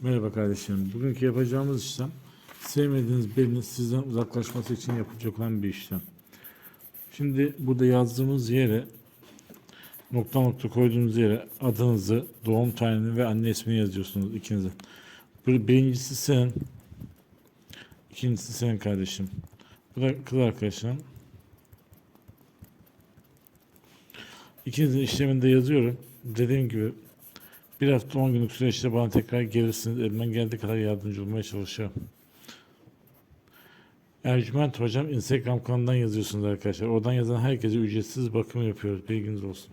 Merhaba kardeşlerim. Bugünkü yapacağımız işlem sevmediğiniz birinin sizden uzaklaşması için yapılacak olan bir işlem. Şimdi burada yazdığımız yere nokta nokta koyduğunuz yere adınızı, doğum tarihini ve anne ismini yazıyorsunuz ikinize. Bir- Birincisi senin, ikincisi senin kardeşim. Bu da kız arkadaşın. İkinizin işlemini de yazıyorum. Dediğim gibi bir hafta 10 günlük süreçte bana tekrar gelirsiniz. Elimden geldiği kadar yardımcı olmaya çalışacağım. Ercüment Hocam Instagram kanalından yazıyorsunuz arkadaşlar. Oradan yazan herkese ücretsiz bakım yapıyoruz. Bilginiz olsun.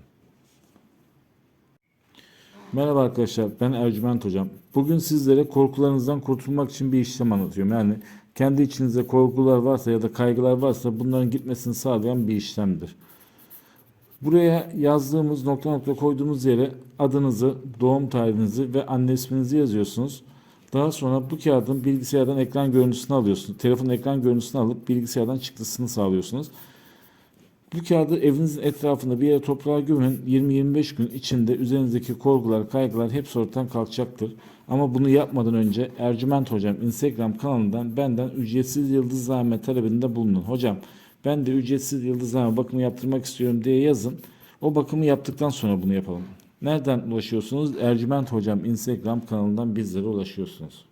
Merhaba arkadaşlar ben Ercüment Hocam. Bugün sizlere korkularınızdan kurtulmak için bir işlem anlatıyorum. Yani kendi içinizde korkular varsa ya da kaygılar varsa bunların gitmesini sağlayan bir işlemdir. Buraya yazdığımız nokta nokta koyduğumuz yere adınızı, doğum tarihinizi ve anne isminizi yazıyorsunuz. Daha sonra bu kağıdın bilgisayardan ekran görüntüsünü alıyorsunuz. Telefonun ekran görüntüsünü alıp bilgisayardan çıktısını sağlıyorsunuz. Bu kağıdı evinizin etrafında bir yere toprağa gömün. 20-25 gün içinde üzerinizdeki korkular, kaygılar hepsi ortadan kalkacaktır. Ama bunu yapmadan önce Ercüment Hocam Instagram kanalından benden ücretsiz yıldızlame talebinde bulunun. Hocam ben de ücretsiz yıldızlame bakımı yaptırmak istiyorum diye yazın. O bakımı yaptıktan sonra bunu yapalım. Nereden ulaşıyorsunuz? Ercüment Hocam Instagram kanalından bizlere ulaşıyorsunuz.